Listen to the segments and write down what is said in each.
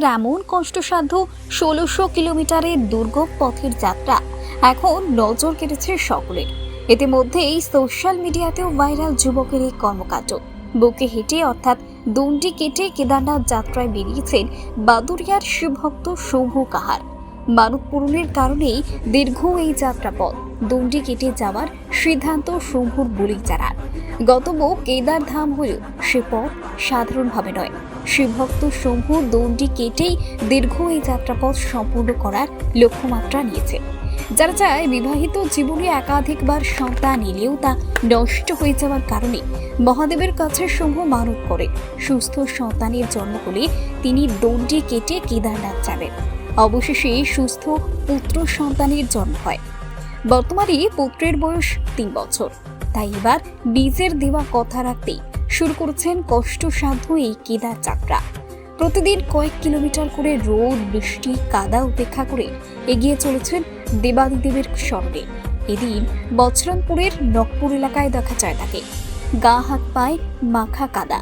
বাদুরিয়াদের এমন কষ্টসাধ্য ষোলোশো কিলোমিটারের দুর্গম পথের যাত্রা এখন নজর কেটেছে সকলের। ইতিমধ্যেই সোশ্যাল মিডিয়াতেও ভাইরাল যুবকের এই কর্মকাণ্ড। বুকে হেঁটে অর্থাৎ দণ্ডি কেটে কেদারনাথ যাত্রায় বেরিয়েছেন বাদুরিয়ার শিবভক্ত সৌভ কাহার। মানব পূরণের কারণেই দীর্ঘ এই যাত্রাপথ দণ্ডি কেটে যাওয়ার সিদ্ধান্ত শম্ভুর বলি জানান। কেদার ধাম হলেও সে পথ সাধারণভাবে নয়। শিবভক্ত শম্ভু দণ্ডি কেটেই দীর্ঘ এই যাত্রাপথ সম্পূর্ণ করার লক্ষ্যমাত্রা নিয়েছে। যারা চায় বিবাহিত জীবনে একাধিকবার সন্তান এলেও তা নষ্ট হয়ে যাওয়ার কারণে মহাদেবের কাছে শম্ভু মানত করে। সুস্থ সন্তানের জন্ম হলে তিনি দণ্ডি কেটে কেদারনাথ যাবেন। অবশেষে সুস্থ পুত্র সন্তানের জন্ম হয়। বর্তমানে পুত্রের বয়স তিন বছর। তাই এবার নিজের দেওয়া কথা রাখতেই শুরু করেছেন কষ্টসাধ্য এই কেদার যাত্রা প্রতিদিন কয়েক কিলোমিটার করে রোদ, বৃষ্টি, কাদা উপেক্ষা করে এগিয়ে চলেছেন দেবাদিদেবের স্মরণে এদিন বছরমপুরের নকপুর এলাকায় দেখা যায় তাকে। গা হাত পায়ে মাখা কাদা।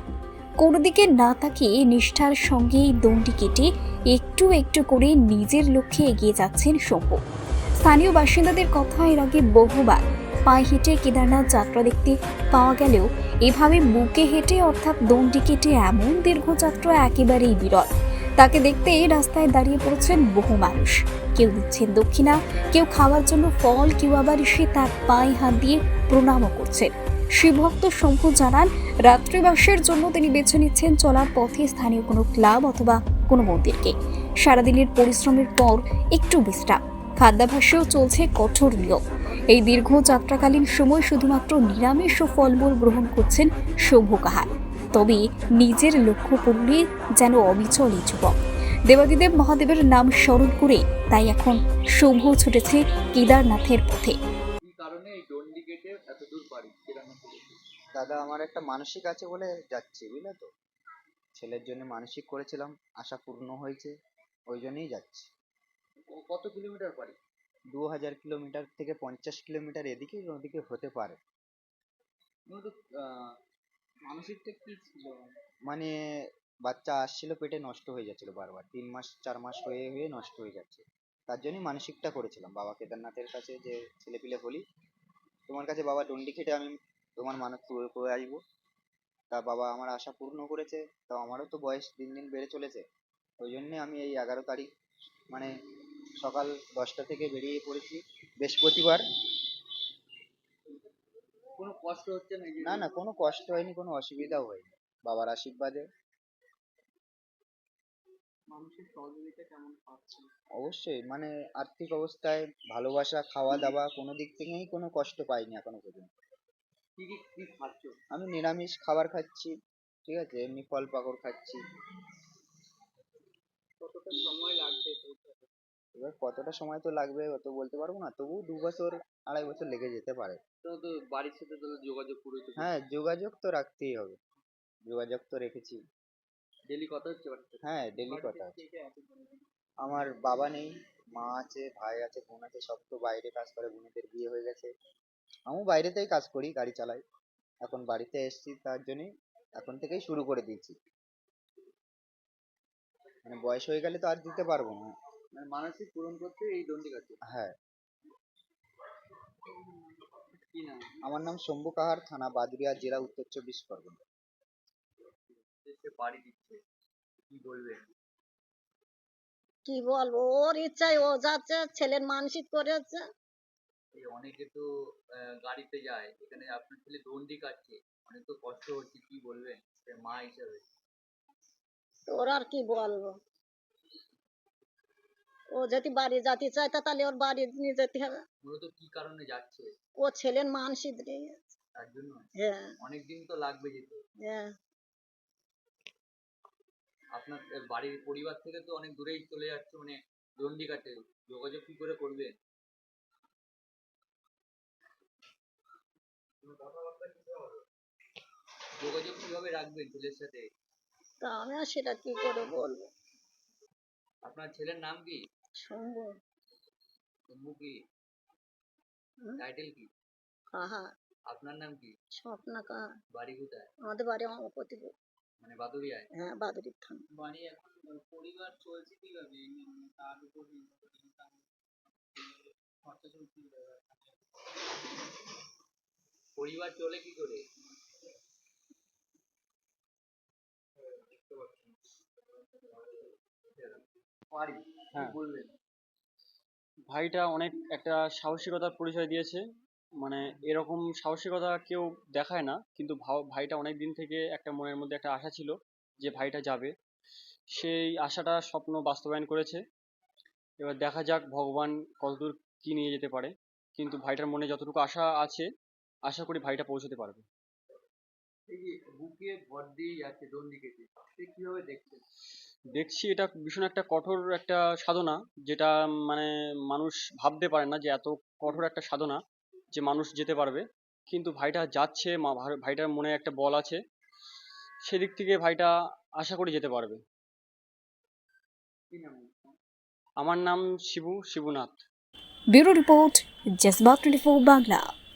কোনো দিকে না তাকিয়ে নিষ্ঠার সঙ্গে দণ্ডি কেটে একটু একটু করে নিজের লক্ষ্যে এগিয়ে যাচ্ছেন শম্ভু। স্থানীয় বাসিন্দাদের কথা এর আগে বহুবার পায়ে হেঁটে কেদারনাথ যাত্রা দেখতে পাওয়া গেলেও এভাবে বুকে হেঁটে অর্থাৎ দণ্ডি কেটে এমন দীর্ঘ যাত্রা একেবারেই বিরল। তাকে দেখতে রাস্তায় দাঁড়িয়ে পড়েছেন বহু মানুষ। কেউ দিচ্ছেন দক্ষিণা, কেউ খাওয়ার জন্য ফল, কেউ আবার এসে তার পায়ে হাত দিয়ে প্রণামও করছেন। শিবভক্ত শম্ভু জানান, রাত্রিবাসের জন্য তিনি বেছে নিচ্ছেন চলার পথে স্থানীয় কোনো ক্লাব অথবা কোনো মন্দিরকে। সারাদিনের পরিশ্রমের পর একটু বিশ্রাম। খাদ্যাভ্যাসেও চলছে কঠোর নিয়ম। এই দীর্ঘ যাত্রাকালীন সময় শুধুমাত্র নিরামিষ ও ফলমূল গ্রহণ করছেন শম্ভু কাহার তবে নিজের লক্ষ্য পূরণে যেন অবিচল এই যুবক। দেবাদিদেব মহাদেবের নাম স্মরণ করে তাই এখন শম্ভু ছুটেছে কেদারনাথের পথে? দাদা আমার একটা মানসিক আছে বলে যাচ্ছি বুঝলে তো? ছেলের জন্য মানসিক করেছিলাম আশা পূর্ণ হয়েছে ওই জন্যই যাচ্ছি। কত কিলোমিটার পারি দু হাজার কিলোমিটার থেকে পঞ্চাশ কিলোমিটার এদিকে ওদিকে হতে পারে। মানসিকটা কি ছিল? মানে বাচ্চা আসছিল পেটে নষ্ট হয়ে যাচ্ছিল বারবার। তিন মাস চার মাস হয়ে হয়ে নষ্ট হয়ে যাচ্ছে। তার জন্যই মানসিকটা করেছিলাম। বাবা কেদারনাথের কাছে যে ছেলেপিলে হলি তোমার কাছে বাবা ডন্ডি খেটে আমি তোমার মানত পুরো করে আসব। তা বাবা আমার আশা পূর্ণ করেছে। তো আমারও তো বয়স দিন দিন বেড়ে চলেছে। ওই জন্যে আমি এই এগারো তারিখ মানে সকাল দশটা থেকে বেরিয়ে পড়েছি বৃহস্পতিবার। কোনো কষ্ট হচ্ছে না না না কোনো কষ্ট হয়নি কোনো অসুবিধাও হয়নি। বাবার আশীর্বাদে। অবশ্যই মানে আর্থিক অবস্থায় ভালোবাসা খাওয়া দাওয়া কোনো দিক থেকেই কোনো কষ্ট পাইনি এখনও পর্যন্ত। আমি নিরামিষ খাবার খাচ্ছি ঠিক আছে এমনি ফল পাকড় খাচ্ছি। কতটা সময় লাগবে? এবার কতটা সময় তো লাগবে অত বলতে পারব না। তবু দু বছর আড়াই বছর লেগে যেতে পারে। তো তো বাড়ির সাথে তো যোগাযোগ করেছ হ্যাঁ যোগাযোগ তো রাখতেই হবে। যোগাযোগ তো রেখেছি। ডেলি কথা হচ্ছে হ্যাঁ ডেলি কথা আমার বাবা নেই মা আছে ভাই আছে বোন আছে সব তো বাইরে কাজ করে বোনেদের বিয়ে হয়ে গেছে। আমিও বাইরেতেই কাজ করি গাড়ি চালাই। এখন বাড়িতে এসেছি তার জন্যই এখন থেকেই শুরু করে দিয়েছি। মানে বয়স হয়ে গেলে তো আর দিতে পারব না। মানে মানসিক পূরণ করতে এই ডন্ডি কাটছে হ্যাঁ। কি আমার নাম শম্ভু কাহার থানা বাদুরিয়া জেলা উত্তর চব্বিশ পরগনা। সে বাড়ি দিচ্ছে। কি বলবে? কি বলব? ওর ইচ্ছায় ও যাচ্ছে ছেলের মানসিক করেছে এই অনেকে তো আহ, গাড়িতে যায়। এখানে আপনার ছেলে ডন্ডি কাটছে। অনেক তো কষ্ট হচ্ছে কি বলবেন? সে মা হিসেবে। ওর আর কি বলব? ও যদি বাড়ি যেতে চায় তা তাহলে ওর বাড়ি নিয়ে যেতে হবে। মূলত কি কারণে যাচ্ছে? ও ছেলের মানসিক তার জন্য? হ্যাঁ। অনেক দিন তো লাগবে যেতে। হ্যাঁ। আপনার বাড়ির পরিবার থেকে তো অনেক দূরেই চলে যাচ্ছে মানে ডন্ডি কাটে যোগাযোগ কি করে করবে? যোগাযোগ কীভাবে রাখবেন ছেলের সাথে? তা আমি আর সেটা কি করে বলব? আপনার ছেলের নাম কি? তম্বু কি টাইটেল কি? কাহা? আপনার নাম কি? স্বপ্ন কাহা। বাড়ি কোথায়? আমাদের বাড়ি অঙ্গপতিপুর মানে বাদুড়িয়ায়? হ্যাঁ বাদুড়ির থানা। বাড়ি এখন পরিবার চলছে কীভাবে? তার উপর খরচা চলছে পরিবার চলে কি করে? পারি হ্যাঁ। বলবেন? ভাইটা অনেক একটা সাহসিকতার পরিচয় দিয়েছে মানে এরকম সাহসিকতা কেউ দেখায় না কিন্তু ভাইটা অনেক দিন থেকে একটা মনের মধ্যে একটা আশা ছিল যে ভাইটা যাবে। সেই আশাটা স্বপ্ন বাস্তবায়ন করেছে। এবার দেখা যাক ভগবান কতদূর কি নিয়ে যেতে পারে কিন্তু ভাইটার মনে যতটুকু আশা আছে আশা করি ভাইটা পৌঁছতে পারবে। এই যে বুকে ভর দিয়ে যাচ্ছে সে কীভাবে দেখছেন দেখছি এটা ভীষণ একটা কঠোর একটা সাধনা, যেটা মানে মানুষ ভাবতে পারে না যে এত কঠোর একটা সাধনা যে মানুষ যেতে পারবে। কিন্তু ভাইটা যাচ্ছে, মা- ভাই- ভাইটার মনে একটা বল আছে, সেদিক থেকে ভাইটা আশা করি যেতে পারবে। আমার নাম Shibu, Shibunath. Bureau report জজবা twenty Bangla.